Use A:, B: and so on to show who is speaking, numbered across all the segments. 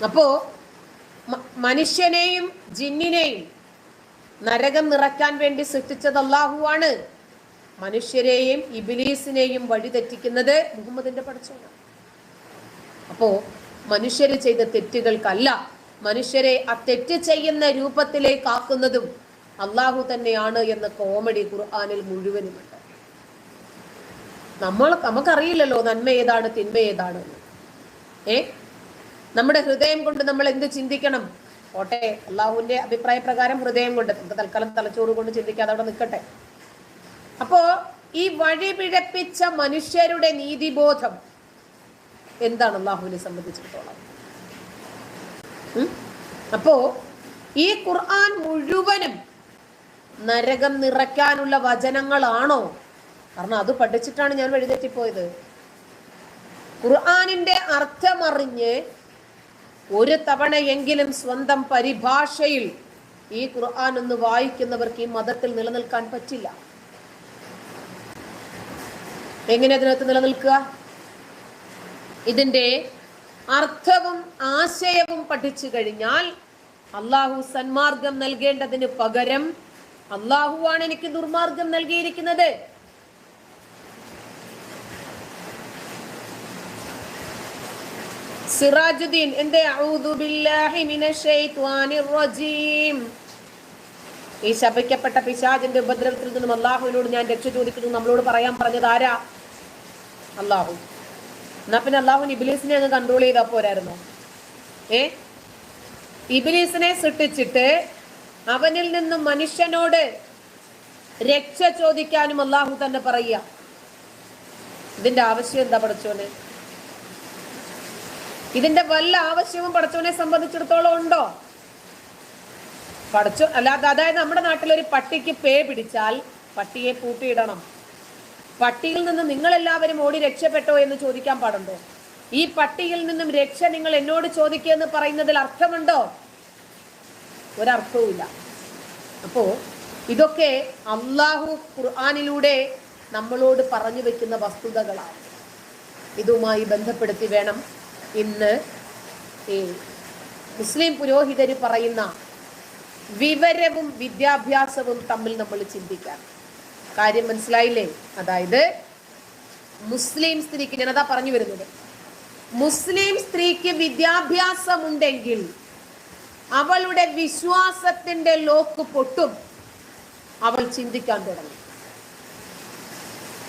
A: അപ്പോ മനുഷ്യനെയും ജിന്നിനെയും നരകം നിറയ്ക്കാൻ വേണ്ടി സൃഷ്ടിച്ചത് അള്ളാഹുവാണ് മനുഷ്യരെയും ഇബിലീസിനെയും വഴിതെറ്റിക്കുന്നത് മുഹമ്മദിന്റെ പഠിച്ചോണം അപ്പോ മനുഷ്യർ ചെയ്ത തെറ്റുകൾക്കല്ല മനുഷ്യരെ ആ തെറ്റ് ചെയ്യുന്ന രൂപത്തിലേക്ക് ആക്കുന്നതും അള്ളാഹു തന്നെയാണ് എന്ന കോമഡി ഖുർആാനിൽ മുഴുവനുമുണ്ട്. നമ്മൾ നമുക്കറിയില്ലല്ലോ നന്മ ഏതാണ് തിന്മ ഏതാണ് ഏ? നമ്മുടെ ഹൃദയം കൊണ്ട് നമ്മൾ എന്ത് ചിന്തിക്കണം? ഓട്ടെ അള്ളാഹുവിന്റെ അഭിപ്രായ പ്രകാരം ഹൃദയം കൊണ്ട് നമുക്ക് തൽക്കാലം തലച്ചോറ് കൊണ്ട് ചിന്തിക്കാതെ അവിടെ നിൽക്കട്ടെ. അപ്പോ ഈ വഴി പിഴപ്പിച്ച മനുഷ്യരുടെ നീതിബോധം എന്താണ് അള്ളാഹുവിനെ സംബന്ധിച്ചിടത്തോളം? അപ്പോ ഈ ഖുർആൻ മുഴുവനും നരകം നിറയ്ക്കാനുള്ള വചനങ്ങളാണോ? കാരണം അത് പഠിച്ചിട്ടാണ് ഞാൻ വഴിതെറ്റിപ്പോയത്. ഖുർആാനിന്റെ അർത്ഥമറിഞ്ഞ് ഒരു തവണയെങ്കിലും സ്വന്തം പരിഭാഷയിൽ ഈ ഖുർആൻ ഒന്ന് വായിക്കുന്നവർക്ക് ഈ മതത്തിൽ നിലനിൽക്കാൻ പറ്റില്ല. എങ്ങനെ അതിനകത്ത് നിലനിൽക്കുക? ഇതിന്റെ അർത്ഥവും ആശയവും പഠിച്ചു കഴിഞ്ഞാൽ അള്ളാഹു സന്മാർഗം നൽകേണ്ടതിന് പകരം അള്ളാഹുവാണ് എനിക്ക് ദുർമാർഗം നൽകിയിരിക്കുന്നത്. സിറാജുദ്ദീൻ എന്തേ? അഊദു ബില്ലാഹി റജീം. ഈ ശപിക്കപ്പെട്ട പിശാചിന്റെ ഉപദ്രവത്തിൽ നിന്നും അള്ളാഹുവിനോട് ഞാൻ രക്ഷ ചോദിക്കുന്നു. നമ്മളോട് പറയാൻ പറഞ്ഞത് ആരാ? അള്ളാഹു എന്നാ പിന്നെ അള്ളാഹു ഇബിലീസിനെ അങ്ങ് കൺട്രോൾ ചെയ്താ പോരായിരുന്നോ? ഏ? ഇബിലീസിനെ സൃഷ്ടിച്ചിട്ട് അവനിൽ നിന്നും മനുഷ്യനോട് രക്ഷ ചോദിക്കാനും അള്ളാഹു തന്നെ പറയുക. ഇതിന്റെ ആവശ്യം എന്താ പഠിച്ചോന്? ഇതിന്റെ വല്ല ആവശ്യവും പടച്ചവനെ സംബന്ധിച്ചിടത്തോളം ഉണ്ടോ? പടച്ചു അല്ലാതെ അതായത് നമ്മുടെ നാട്ടിൽ ഒരു പട്ടിക്ക് പേ പിടിച്ചാൽ പട്ടിയെ പൂട്ടിയിടണം. പട്ടിയിൽ നിന്ന് നിങ്ങൾ എല്ലാവരും ഓടി രക്ഷപ്പെട്ടോ എന്ന് ചോദിക്കാൻ പാടുണ്ടോ? ഈ പട്ടിയിൽ നിന്നും രക്ഷ നിങ്ങൾ എന്നോട് ചോദിക്കുക എന്ന് പറയുന്നതിൽ അർത്ഥമുണ്ടോ? ഒരർത്ഥവുമില്ല. അപ്പോ ഇതൊക്കെ അള്ളാഹു ഖുർആാനിലൂടെ നമ്മളോട് പറഞ്ഞു വെക്കുന്ന വസ്തുതകളാണ്. ഇതുമായി ബന്ധപ്പെടുത്തി വേണം ഇന്ന് ഈ മുസ്ലിം പുരോഹിതര് പറയുന്ന വിവരവും വിദ്യാഭ്യാസവും തമ്മിൽ നമ്മൾ ചിന്തിക്കാം. കാര്യം മനസ്സിലായില്ലേ? അതായത് മുസ്ലിം സ്ത്രീക്ക് ഞാനതാ പറഞ്ഞു വരുന്നത്. മുസ്ലിം സ്ത്രീക്ക് വിദ്യാഭ്യാസമുണ്ടെങ്കിൽ അവളുടെ വിശ്വാസത്തിന്റെ ലോക്ക് പൊട്ടും. അവൾ ചിന്തിക്കാൻ തുടങ്ങി.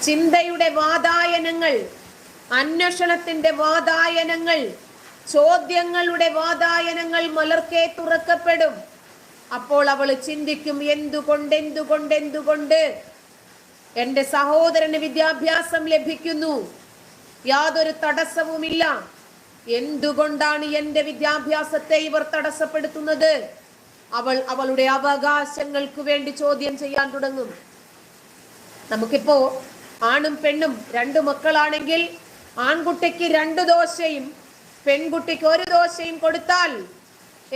A: ചിന്തയുടെ വാതായനങ്ങൾ അന്വേഷണത്തിന്റെ വാതായനങ്ങൾ ചോദ്യങ്ങളുടെ വാതായനങ്ങൾ മലർക്കെ തുറക്കപ്പെടും. അപ്പോൾ അവൾ ചിന്തിക്കും എന്തുകൊണ്ട് എന്തുകൊണ്ട് എന്തുകൊണ്ട് എന്റെ സഹോദരന് വിദ്യാഭ്യാസം ലഭിക്കുന്നു? യാതൊരു തടസ്സവുമില്ല. എന്തുകൊണ്ടാണ് എന്റെ വിദ്യാഭ്യാസത്തെ ഇവർ തടസ്സപ്പെടുത്തുന്നത്? അവൾ അവളുടെ അവകാശങ്ങൾക്ക് വേണ്ടി ചോദ്യം ചെയ്യാൻ തുടങ്ങും. നമുക്കിപ്പോ ആണും പെണ്ണും രണ്ടു മക്കളാണെങ്കിൽ ആൺകുട്ടിക്ക് രണ്ട് ദോശയും പെൺകുട്ടിക്ക് ഒരു ദോശയും കൊടുത്താൽ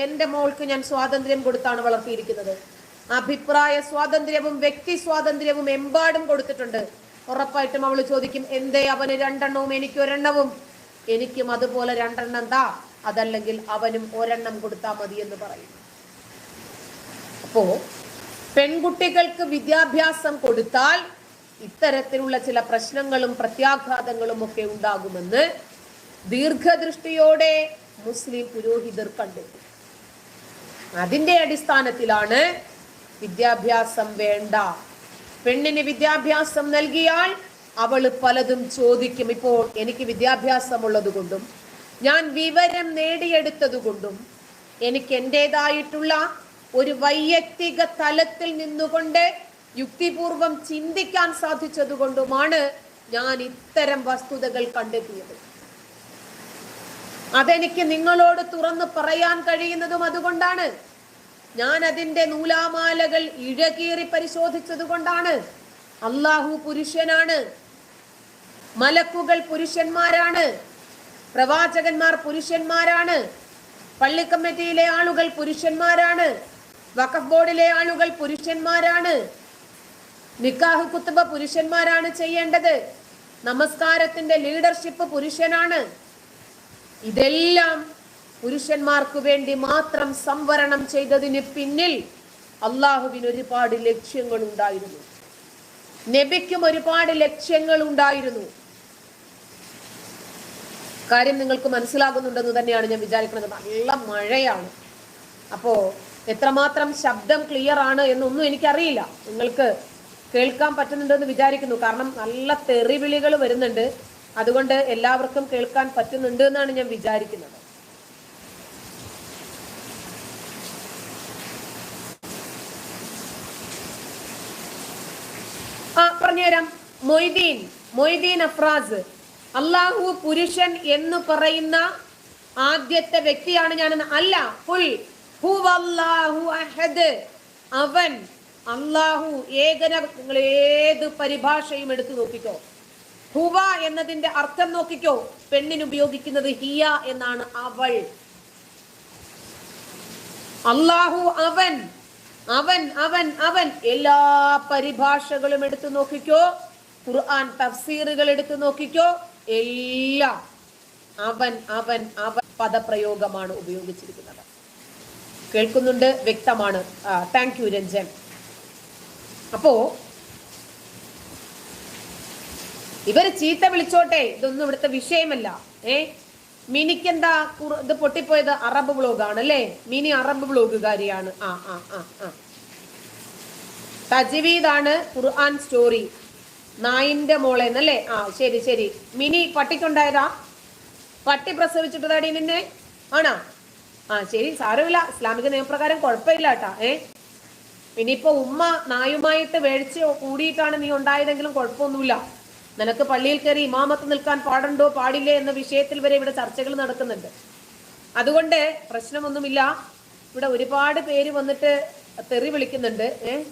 A: എന്റെ മോൾക്ക് ഞാൻ സ്വാതന്ത്ര്യം കൊടുത്താണ് വളർത്തിയിരിക്കുന്നത്. അഭിപ്രായ സ്വാതന്ത്ര്യവും വ്യക്തി സ്വാതന്ത്ര്യവും എമ്പാടും കൊടുത്തിട്ടുണ്ട്. ഉറപ്പായിട്ടും അവൾ ചോദിക്കും എന്തേ അവന് രണ്ടെണ്ണവും എനിക്ക് ഒരെണ്ണവും? എനിക്കും അതുപോലെ രണ്ടെണ്ണം താ. അതല്ലെങ്കിൽ അവനും ഒരെണ്ണം കൊടുത്താൽ മതി എന്ന് പറയും. അപ്പോ പെൺകുട്ടികൾക്ക് വിദ്യാഭ്യാസം കൊടുത്താൽ ഇത്തരത്തിലുള്ള ചില പ്രശ്നങ്ങളും പ്രത്യാഘാതങ്ങളും ഒക്കെ ഉണ്ടാകുമെന്ന് ദീർഘദൃഷ്ടിയോടെ മുസ്ലിം പുരോഹിതർ കണ്ടെത്തി അതിന്റെ അടിസ്ഥാനത്തിലാണ് വിദ്യാഭ്യാസം വേണ്ട. പെണ്ണിന് വിദ്യാഭ്യാസം നൽകിയാൽ അവൾ പലതും ചോദിക്കും. ഇപ്പോൾ എനിക്ക് വിദ്യാഭ്യാസമുള്ളത് കൊണ്ടും ഞാൻ വിവരം നേടിയെടുത്തത് കൊണ്ടും എനിക്ക് എന്റെതായിട്ടുള്ള ഒരു വൈയക്തിക തലത്തിൽ നിന്നുകൊണ്ട് യുക്തിപൂർവം ചിന്തിക്കാൻ സാധിച്ചതുകൊണ്ടുമാണ് ഞാൻ ഇത്തരം വസ്തുതകൾ കണ്ടെത്തിയത്. അതെനിക്ക് നിങ്ങളോട് തുറന്നു പറയാൻ കഴിയുന്നതും അതുകൊണ്ടാണ്. ഞാൻ അതിന്റെ നൂലാമാലകൾ ഇഴകീറി പരിശോധിച്ചത് കൊണ്ടാണ് അള്ളാഹു പുരുഷനാണ്. മലക്കുകൾ പുരുഷന്മാരാണ്. പ്രവാചകന്മാർ പുരുഷന്മാരാണ്. പള്ളി കമ്മിറ്റിയിലെ ആളുകൾ പുരുഷന്മാരാണ്. വഖഫ് ബോർഡിലെ ആളുകൾ പുരുഷന്മാരാണ്. നിക്കാഹ് കുത്തുബ പുരുഷന്മാരാണ് ചെയ്യേണ്ടത്. നമസ്കാരത്തിന്റെ ലീഡർഷിപ്പ് പുരുഷനാണ്. ഇതെല്ലാം പുരുഷന്മാർക്ക് വേണ്ടി മാത്രം സംവരണം ചെയ്തതിന് പിന്നിൽ അള്ളാഹുവിന് ഒരുപാട് ലക്ഷ്യങ്ങൾ ഉണ്ടായിരുന്നു നബിക്കും ഒരുപാട് ലക്ഷ്യങ്ങൾ ഉണ്ടായിരുന്നു കാര്യം നിങ്ങൾക്ക് മനസ്സിലാകുന്നുണ്ടെന്ന് തന്നെയാണ് ഞാൻ വിചാരിക്കുന്നത്. നല്ല മഴയാണ്. അപ്പോ എത്രമാത്രം ശബ്ദം ക്ലിയർ ആണ് എന്നൊന്നും എനിക്കറിയില്ല. നിങ്ങൾക്ക് കേൾക്കാൻ പറ്റുന്നുണ്ടെന്ന് വിചാരിക്കുന്നു. കാരണം നല്ല തെറിവിളികൾ വരുന്നുണ്ട്. അതുകൊണ്ട് എല്ലാവർക്കും കേൾക്കാൻ പറ്റുന്നുണ്ട് എന്നാണ് ഞാൻ വിചാരിക്കുന്നത്. ആ പറഞ്ഞുതരാം മൊയ്തീൻ മൊയ്തീൻ അഫ്രാസ്. അള്ളാഹു പുരുഷൻ എന്ന് പറയുന്ന ആദ്യത്തെ വ്യക്തിയാണ് ഞാൻ അല്ല ഫുൾ അവൻ അള്ളാഹു ഏകന നിങ്ങൾ ഏത് പരിഭാഷയും എടുത്തു നോക്കിക്കോ. ഹുവ എന്നതിന്റെ അർത്ഥം നോക്കിക്കോ. പെണ്ണിന് ഉപയോഗിക്കുന്നത് ഹിയ എന്നാണ് അവൾ. അള്ളാഹു അവൻ അവൻ അവൻ അവൻ. എല്ലാ പരിഭാഷകളും എടുത്തു നോക്കിക്കോ. ഖുർആൻ തഫ്സീറുകൾ എടുത്തു നോക്കിക്കോ. എല്ലാം അവൻ അവൻ അവൻ പദപ്രയോഗമാണ് ഉപയോഗിച്ചിരിക്കുന്നത്. കേൾക്കുന്നുണ്ട്? വ്യക്തമാണ്. Thank you Ranjan. അപ്പോ ഇവർ ചീത്ത വിളിച്ചോട്ടെ ഇതൊന്നും ഇവിടുത്തെ വിഷയമല്ല. ഏ? മിനിക്കെന്താ ഇത് പൊട്ടിപ്പോയത് അറബ് ബ്ലോഗാണ് അല്ലേ? മിനി അറബ് ബ്ലോഗുകാരിയാണ് ആ ആ ആ ആ. തജ്വീദാണ് ഖുർആൻ സ്റ്റോറി. നായിന്റെ മോളെ എന്നല്ലേ ആ ശരി ശരി. മിനി പട്ടിക്കുണ്ടായതാ? പട്ടി പ്രസവിച്ചിട്ടതാടി നിന്നെ? ആണോ? ആ ശരി സാരമില്ല. ഇസ്ലാമിക നിയമപ്രകാരം കുഴപ്പമില്ല കേട്ടാ ഏ? ഇനിയിപ്പോ ഉമ്മ നായുമായിട്ട് വേഴിച്ച് കൂടിയിട്ടാണ് നീ ഉണ്ടായതെങ്കിലും കുഴപ്പമൊന്നുമില്ല. നിനക്ക് പള്ളിയിൽ കയറി ഇമാമത്ത് നിൽക്കാൻ പാടുണ്ടോ പാടില്ലേ എന്ന വിഷയത്തിൽ വരെ ഇവിടെ ചർച്ചകൾ നടക്കുന്നുണ്ട്. അതുകൊണ്ട് പ്രശ്നമൊന്നുമില്ല. ഇവിടെ ഒരുപാട് പേര് വന്നിട്ട് തെറി വിളിക്കുന്നുണ്ട്. ഏ?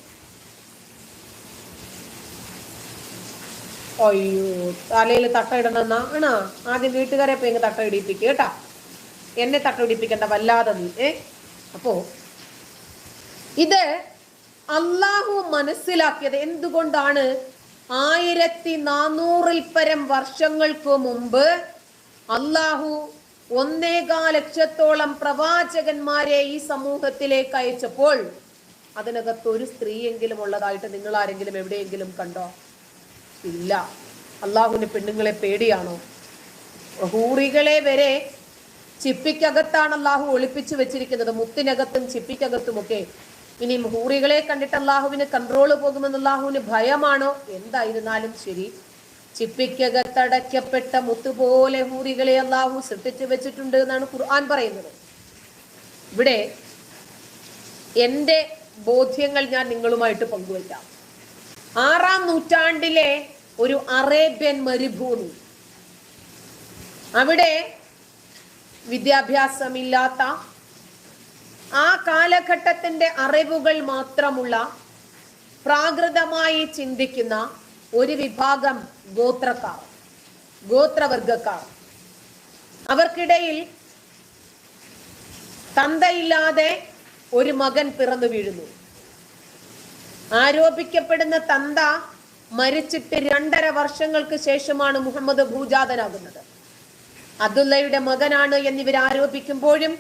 A: അയ്യോ തലയിൽ തട്ടയിടണമെന്നാ ആണോ? ആദ്യം വീട്ടുകാരെ പോയി തട്ട ഇടിപ്പിക്കുക കേട്ടാ. എന്നെ തട്ട ഇടിപ്പിക്കേണ്ട വല്ലാതെ നീ. ഏ? അപ്പോ ഇത് അള്ളാഹു മനസ്സിലാക്കിയത് എന്തുകൊണ്ടാണ്? ആയിരത്തി നാനൂറിൽ പരം വർഷങ്ങൾക്ക് മുമ്പ് അള്ളാഹു ഒന്നേകാ ലക്ഷത്തോളം പ്രവാചകന്മാരെ ഈ സമൂഹത്തിലേക്ക് അയച്ചപ്പോൾ അതിനകത്ത് ഒരു സ്ത്രീയെങ്കിലും ഉള്ളതായിട്ട് നിങ്ങൾ ആരെങ്കിലും എവിടെയെങ്കിലും കണ്ടോ? ഇല്ല. അള്ളാഹുവിന് പെണ്ണുങ്ങളെ പേടിയാണോ? ഹൂറികളെ വരെ ചിപ്പിക്കകത്താണ് അള്ളാഹു ഒളിപ്പിച്ചു വെച്ചിരിക്കുന്നത്. മുത്തിനകത്തും ചിപ്പിക്കകത്തുമൊക്കെ ഇനി ഹൂറികളെ കണ്ടിട്ട് അള്ളാഹുവിന് കൺട്രോൾ പോകുമെന്ന് അള്ളാഹുവിന് ഭയമാണോ? എന്തായിരുന്നാലും ശരി. ചിപ്പിക്കകത്തടയ്ക്കപ്പെട്ട മുത്തുപോലെ ഹൂറികളെ അള്ളാഹു സൃഷ്ടിച്ചു വെച്ചിട്ടുണ്ട് എന്നാണ് ഖുർആൻ പറയുന്നത്. ഇവിടെ എന്റെ ബോധ്യങ്ങൾ ഞാൻ നിങ്ങളുമായിട്ട് പങ്കുവയ്ക്കാം. ആറാം നൂറ്റാണ്ടിലെ ഒരു അറേബ്യൻ മരുഭൂമി. അവിടെ വിദ്യാഭ്യാസമില്ലാത്ത ആ കാലഘട്ടത്തിന്റെ അറിവുകൾ മാത്രമുള്ള പ്രാകൃതമായി ചിന്തിക്കുന്ന ഒരു വിഭാഗം ഗോത്രക്കാർ ഗോത്രവർഗക്കാർ അവർക്കിടയിൽ തന്തയില്ലാതെ ഒരു മകൻ പിറന്നു വീഴുന്നു. ആരോപിക്കപ്പെടുന്ന തന്ത മരിച്ചിട്ട് രണ്ടര വർഷങ്ങൾക്ക് ശേഷമാണ് മുഹമ്മദ് ഭൂജാതനാകുന്നത്. അബ്ദുള്ളയുടെ മകനാണ് എന്നിവർ ആരോപിക്കുമ്പോഴും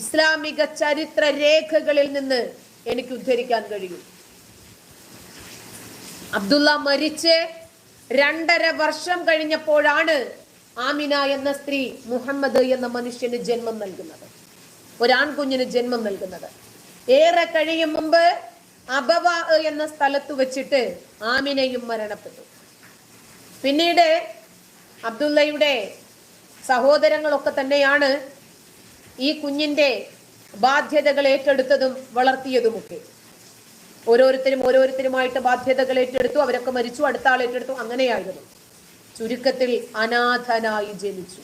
A: ഇസ്ലാമിക ചരിത്ര രേഖകളിൽ നിന്ന് എനിക്ക് ഉദ്ധരിക്കാൻ കഴിയും. അബ്ദുള്ള മരിച്ച് രണ്ടര വർഷം കഴിഞ്ഞപ്പോഴാണ് ആമിന എന്ന സ്ത്രീ മുഹമ്മദ് എന്ന മനുഷ്യന് ജന്മം നൽകുന്നത്. ഒരാൺകുഞ്ഞിന് ജന്മം നൽകുന്നത്. ഏറെ കഴിയും മുമ്പ് അബവ എന്ന സ്ഥലത്ത് വെച്ചിട്ട് ആമിനയും മരണപ്പെട്ടു. പിന്നീട് അബ്ദുള്ളയുടെ സഹോദരങ്ങളൊക്കെ തന്നെയാണ് ഈ കുഞ്ഞിന്റെ ബാധ്യതകൾ ഏറ്റെടുത്തതും വളർത്തിയതുമൊക്കെ. ഓരോരുത്തരും ഓരോരുത്തരുമായിട്ട് ബാധ്യതകൾ ഏറ്റെടുത്തു അവരൊക്കെ മരിച്ചു അടുത്ത ആൾ ഏറ്റെടുത്തു അങ്ങനെയായിരുന്നു. ചുരുക്കത്തിൽ അനാഥനായി ജനിച്ചു.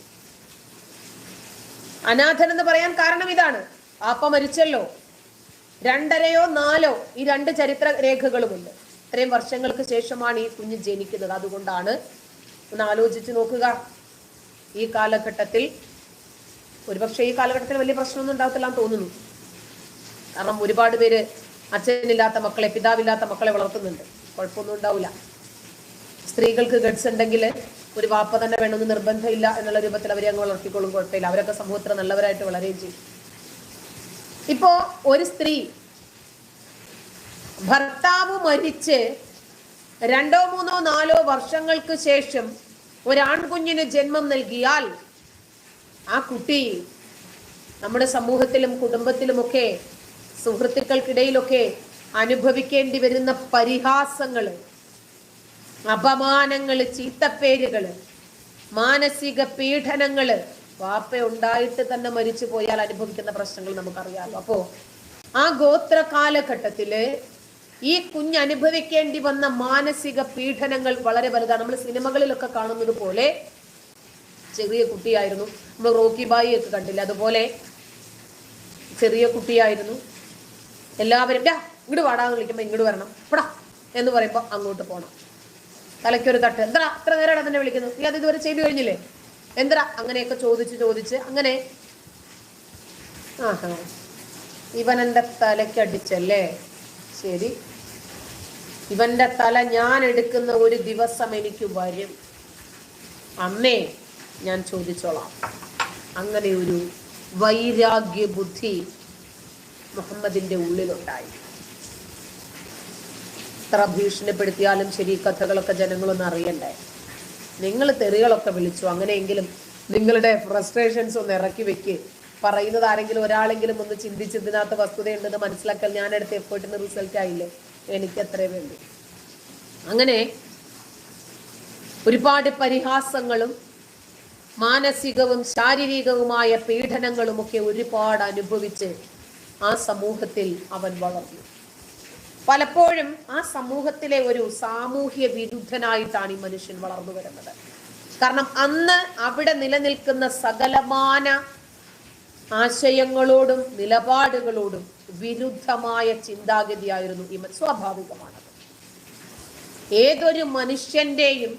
A: അനാഥൻ എന്ന് പറയാൻ കാരണം ഇതാണ്. ആപ്പ മരിച്ചല്ലോ. രണ്ടരയോ നാലോ ഈ രണ്ട് ചരിത്ര രേഖകളുമുണ്ട്. ഇത്രയും വർഷങ്ങൾക്ക് ശേഷമാണ് ഈ കുഞ്ഞ് ജനിക്കുന്നത്. അതുകൊണ്ടാണ് ഒന്ന് ആലോചിച്ച് നോക്കുക. ഈ കാലഘട്ടത്തിൽ ഒരുപക്ഷെ ഈ കാലഘട്ടത്തിൽ വലിയ പ്രശ്നമൊന്നും ഉണ്ടാകത്തില്ല എന്ന് തോന്നുന്നു. കാരണം ഒരുപാട് പേര് അച്ഛനില്ലാത്ത മക്കളെ പിതാവില്ലാത്ത മക്കളെ വളർത്തുന്നുണ്ട്. കുഴപ്പമൊന്നും ഉണ്ടാവില്ല. സ്ത്രീകൾക്ക് ഗഡ്സ് ഉണ്ടെങ്കിൽ ഒരു വാപ്പ തന്നെ വേണമെന്ന് നിർബന്ധമില്ല എന്നുള്ള രൂപത്തിൽ അവരെ അങ്ങ് വളർത്തിക്കൊള്ളും കുഴപ്പമില്ല. അവരൊക്കെ സമൂഹത്തിൽ നല്ലവരായിട്ട് വളരുകയും ചെയ്യും. ഇപ്പോ ഒരു സ്ത്രീ ഭർത്താവ് മരിച്ച് രണ്ടോ മൂന്നോ നാലോ വർഷങ്ങൾക്ക് ശേഷം ഒരാൺകുഞ്ഞിന് ജന്മം നൽകിയാൽ ആ കുട്ടി നമ്മുടെ സമൂഹത്തിലും കുടുംബത്തിലുമൊക്കെ സുഹൃത്തുക്കൾക്കിടയിലൊക്കെ അനുഭവിക്കേണ്ടി വരുന്ന പരിഹാസങ്ങൾ അപമാനങ്ങൾ ചീത്തപ്പേരുകൾ മാനസിക പീഡനങ്ങൾ വാപ്പ ഉണ്ടായിട്ട് തന്നെ മരിച്ചു പോയാൽ അനുഭവിക്കുന്ന പ്രശ്നങ്ങൾ നമുക്കറിയാമല്ലോ അപ്പോ ആ ഗോത്ര കാലഘട്ടത്തിൽ ഈ കുഞ്ഞ് അനുഭവിക്കേണ്ടി വന്ന മാനസിക പീഡനങ്ങൾ വളരെ വലുതാണ്. നമ്മൾ സിനിമകളിലൊക്കെ കാണുന്നത് പോലെ ചെറിയ കുട്ടിയായിരുന്നു. നമ്മൾ റോക്കി ബായി ഒക്കെ കണ്ടില്ല? അതുപോലെ ചെറിയ കുട്ടിയായിരുന്നു. എല്ലാവരും ഡാ ഇങ്ങോട്ട് വാടാന്ന് വിളിക്കുമ്പോൾ ഇങ്ങോട്ട് വരണം. ഇപ്പടാ എന്ന് പറയുമ്പോൾ അങ്ങോട്ട് പോകണം തലയ്ക്കൊരു തട്ട്. എന്താ അത്ര നേരം തന്നെ വിളിക്കുന്നു നീ അത് ഇതുവരെ ചെയ്തു കഴിഞ്ഞില്ലേ? എന്താ? അങ്ങനെയൊക്കെ ചോദിച്ച് ചോദിച്ച് അങ്ങനെ ആഹാ. ഇവൻ എന്റെ തലയ്ക്കടിച്ചല്ലേ ശരി. ഇവന്റെ തല ഞാൻ എടുക്കുന്ന ഒരു ദിവസം എനിക്ക് വരും. അന്നേ ഞാൻ ചോദിച്ചോളാം. അങ്ങനെ ഒരു വൈരാഗ്യ ബുദ്ധി മുഹമ്മദിന്റെ ഉള്ളിലുണ്ടായി. എത്ര ഭീഷണിപ്പെടുത്തിയാലും ശരി കഥകളൊക്കെ ജനങ്ങളൊന്നും അറിയണ്ടേ? നിങ്ങൾ തെറികളൊക്കെ വിളിച്ചു അങ്ങനെയെങ്കിലും നിങ്ങളുടെ ഫ്രസ്ട്രേഷൻസ് ഒന്ന് ഇറക്കി വെക്ക്. പറയുന്നത് ആരെങ്കിലും ഒരാളെങ്കിലും ഒന്ന് ചിന്തിച്ച് ഇതിനകത്ത് വസ്തുതയുണ്ടെന്ന് മനസ്സിലാക്കാൻ ഞാൻ എടുത്ത എഫേർട്ടിന് റിസൾട്ട് ആയില്ലേ? എനിക്ക് അത്രേ വേണ്ടി. അങ്ങനെ ഒരുപാട് പരിഹാസങ്ങളും മാനസികവും ശാരീരികവുമായ പീഡനങ്ങളുമൊക്കെ ഒരുപാട് അനുഭവിച്ച് ആ സമൂഹത്തിൽ അവൻ വളർന്നു. പലപ്പോഴും ആ സമൂഹത്തിലെ ഒരു സാമൂഹ്യ വിരുദ്ധനായിട്ടാണ് ഈ മനുഷ്യൻ വളർന്നു വരുന്നത്. കാരണം അന്ന് അവിടെ നിലനിൽക്കുന്ന സകലമാന ആശയങ്ങളോടും നിലപാടുകളോടും വിരുദ്ധമായ ചിന്താഗതിയായിരുന്നു ഈ സ്വാഭാവികമാണ് ഏതൊരു മനുഷ്യന്റെയും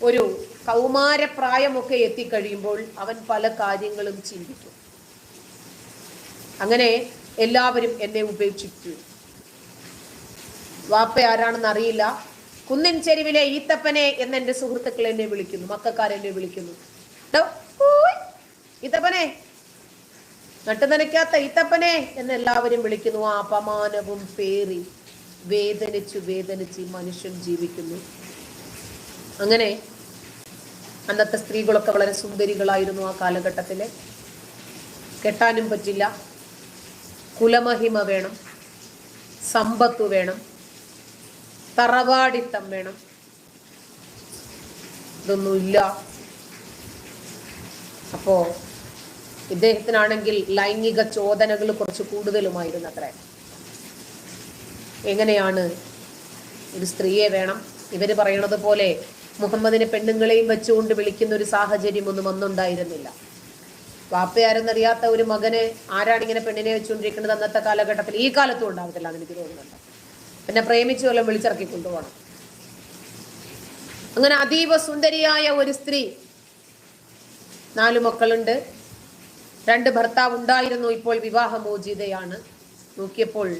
A: ഒരു കൗമാരപ്രായമൊക്കെ എത്തിക്കഴിയുമ്പോൾ അവൻ പല കാര്യങ്ങളും ചിന്തിക്കും. അങ്ങനെ എല്ലാവരും എന്നെ ഉപേക്ഷിച്ചു. വാപ്പ ആരാണെന്ന് അറിയില്ല. കുന്നിൻ ചെരുവിലെ ഈത്തപ്പനെ എന്ന് എന്റെ സുഹൃത്തുക്കൾ എന്നെ വിളിക്കുന്നു. മക്കാരെന്നെ വിളിക്കുന്നു. "ഡോ, ഊയ്, ഈത്തപ്പനെ. നട്ടുനനയ്ക്കാത്ത ഈത്തപ്പനെ എന്ന് എല്ലാവരും വിളിക്കുന്നു. ആ അപമാനവും പേറി വേദനിച്ചു വേദനിച്ച് മനുഷ്യൻ ജീവിക്കുന്നു. അങ്ങനെ അന്നത്തെ സ്ത്രീകളൊക്കെ വളരെ സുന്ദരികളായിരുന്നു ആ കാലഘട്ടത്തിൽ കെട്ടാനും പറ്റില്ല. കുലമഹിമ വേണം. സമ്പത്ത് വേണം. തറവാടിത്തം വേണം. ഇതൊന്നുമില്ല. അപ്പോ ഇദ്ദേഹത്തിനാണെങ്കിൽ ലൈംഗിക ചോദനകൾ കുറച്ച് കൂടുതലുമായിരുന്നു അത്ര എങ്ങനെയാണ്? ഒരു സ്ത്രീയെ വേണം. ഇവർ പറയണത് പോലെ മുഹമ്മദിനെ പെണ്ണുങ്ങളെയും വെച്ചുകൊണ്ട് വിളിക്കുന്ന ഒരു സാഹചര്യം ഒന്നും അന്നുണ്ടായിരുന്നില്ല. വാപ്പയാരെന്നറിയാത്ത ഒരു മകന് ആരാണ് ഇങ്ങനെ പെണ്ണിനെ വെച്ചുകൊണ്ടിരിക്കുന്നത് അന്നത്തെ കാലഘട്ടത്തിൽ? ഈ കാലത്തും ഉണ്ടാവത്തില്ല എന്ന് എനിക്ക് തോന്നുന്നുണ്ട്. പിന്നെ പ്രേമിച്ചു വല്ലതും വിളിച്ചിറക്കി കൊണ്ടുപോകണം. അങ്ങനെ അതീവ സുന്ദരിയായ ഒരു സ്ത്രീ നാലു മക്കളുണ്ട്. രണ്ട് ഭർത്താവ് ഉണ്ടായിരുന്നു. ഇപ്പോൾ വിവാഹമോചിതയാണ്. നോക്കിയപ്പോൾ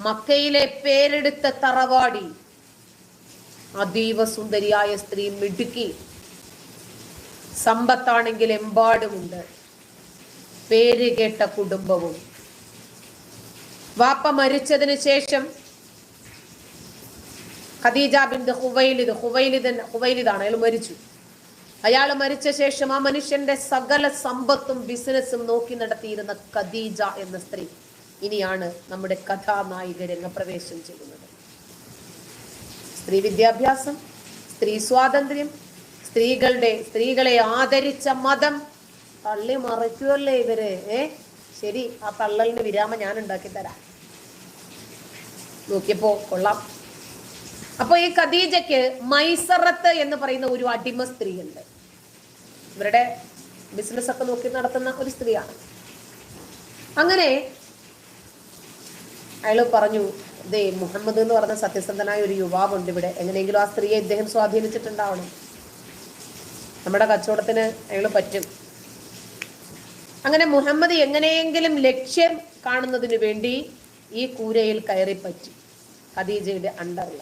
A: മക്കയിലെ പേരെടുത്ത തറവാടി അതീവ സുന്ദരിയായ സ്ത്രീ മിടുക്കി. സമ്പത്താണെങ്കിൽ എമ്പാടുമുണ്ട്. പേര് കേട്ട കുടുംബവും. വാപ്പ മരിച്ചതിന് ശേഷം ഖദീജ ബിന്ദ് ഹുവൈലിദ് ഹുവൈലിദൻ ഹുവൈലിദാണ് അയാൾ മരിച്ചു. അയാൾ മരിച്ച ശേഷം ആ മനുഷ്യന്റെ സകല സമ്പത്തും ബിസിനസ്സും നോക്കി നടത്തിയിരുന്ന ഖദീജ എന്ന സ്ത്രീ ഇനിയാണ് നമ്മുടെ കഥാനായിക രംഗപ്രവേശം ചെയ്യുന്നത്. സ്ത്രീ വിദ്യാഭ്യാസം സ്ത്രീ സ്വാതന്ത്ര്യം സ്ത്രീകളുടെ സ്ത്രീകളെ ആദരിച്ച മതം. തള്ളി മറിക്കുമല്ലേ ഇവർ? ഏ? ശരി ആ തള്ളലിന് വിരാമം ഞാൻ ഉണ്ടാക്കി തരാം. നോക്കിയപ്പോ കൊള്ളാം. അപ്പൊ ഈ ഖദീജയ്ക്ക് മൈസറത്ത് എന്ന് പറയുന്ന ഒരു അടിമ സ്ത്രീ ഉണ്ട് ഇവരുടെ ബിസിനസ് ഒക്കെ നോക്കി നടത്തുന്ന ഒരു സ്ത്രീയാണ്. അങ്ങനെ അയാൾ പറഞ്ഞു ദേ മുഹമ്മദ് എന്ന് പറഞ്ഞ സത്യസന്ധനായ ഒരു യുവാവുണ്ട് ഇവിടെ. എങ്ങനെയെങ്കിലും ആ സ്ത്രീയെ ഇദ്ദേഹം സ്വാധീനിച്ചിട്ടുണ്ടാവണം. നമ്മുടെ കച്ചവടത്തിന് അയാൾ പറ്റും. അങ്ങനെ മുഹമ്മദ് എങ്ങനെയെങ്കിലും ലക്ഷ്യം കാണുന്നതിന് വേണ്ടി ഈ കൂരയിൽ കയറി പറ്റി. ഖദീജയുടെ അണ്ടറിൽ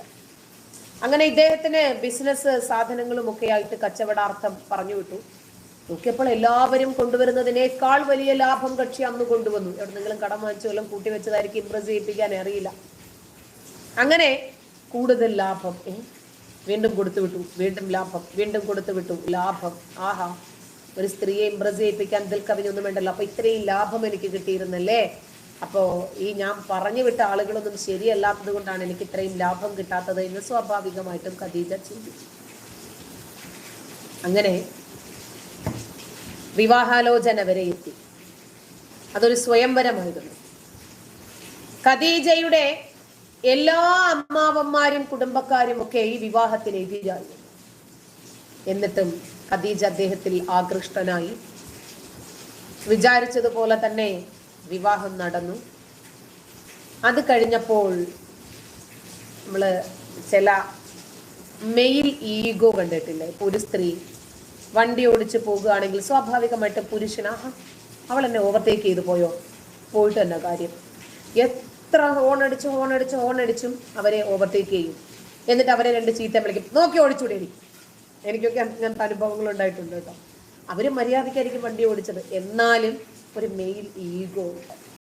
A: അങ്ങനെ ഇദ്ദേഹത്തിന് ബിസിനസ് സാധനങ്ങളും ഒക്കെ ആയിട്ട് കച്ചവടാർത്ഥം പറഞ്ഞു വിട്ടു. നോക്കിയപ്പോൾ എല്ലാവരും കൊണ്ടുവരുന്നതിനേക്കാൾ വലിയ ലാഭം കക്ഷി അന്ന് കൊണ്ടുവന്നു എവിടെന്നെങ്കിലും കടം വാങ്ങിച്ചു വല്ലതും കൂട്ടി വെച്ചതായിരിക്കും ഇംപ്രസ് ചെയ്യിപ്പിക്കാൻ അറിയില്ല. അങ്ങനെ കൂടുതൽ ലാഭം വീണ്ടും കൊടുത്തു വിട്ടു വീണ്ടും ലാഭം വീണ്ടും കൊടുത്തു വിട്ടു ലാഭം. ആഹാ ഒരു സ്ത്രീയെ ഇംപ്രസ് ചെയ്യിപ്പിക്കാൻ ഇതിൽ കവിഞ്ഞൊന്നും വേണ്ടല്ലോ. അപ്പൊ ഇത്രയും ലാഭം എനിക്ക് കിട്ടിയിരുന്നല്ലേ? അപ്പോ ഈ ഞാൻ പറഞ്ഞു വിട്ട ആളുകളൊന്നും ശരിയല്ലാത്തത് കൊണ്ടാണ് എനിക്ക് ഇത്രയും ലാഭം കിട്ടാത്തത് എന്ന് സ്വാഭാവികമായിട്ടും ഖദീജ ചിന്തിച്ചു. അങ്ങനെ വിവാഹാലോചന വരെ എത്തി. അതൊരു സ്വയംവരമായിരുന്നു. ഖദീജയുടെ എല്ലാ അമ്മാവന്മാരും കുടുംബക്കാരും ഒക്കെ ഈ വിവാഹത്തിന് എതിരായി. എന്നിട്ടും ഖദീജ അദ്ദേഹത്തിൽ ആകൃഷ്ടനായി. വിചാരിച്ചതുപോലെ തന്നെ വിവാഹം നടന്നു. അത് കഴിഞ്ഞപ്പോൾ നമ്മൾ ചില മെയിൽ ഈഗോ കണ്ടിട്ടില്ലേ? ഒരു സ്ത്രീ വണ്ടി ഓടിച്ച് പോകുകയാണെങ്കിൽ സ്വാഭാവികമായിട്ട് പുരുഷൻ അവൾ എന്നെ ഓവർടേക്ക് ചെയ്തു പോയോ? പോയിട്ട് തന്നെ കാര്യം? എത്ര അടിച്ച് ഹോൺ അടിച്ചും അവരെ ഓവർടേക്ക് ചെയ്യും. എന്നിട്ട് അവരെ രണ്ട് ചീത്ത വിളിക്കും. നോക്കി ഓടിച്ചൂടെ എനിക്ക് എനിക്കൊക്കെ അങ്ങനത്തെ അനുഭവങ്ങൾ ഉണ്ടായിട്ടുണ്ട് കേട്ടോ. അവർ മര്യാദയ്ക്കായിരിക്കും വണ്ടി ഓടിച്ചത്. എന്നാലും ഒരു മെയിൽ ഈഗോ ഉണ്ട്.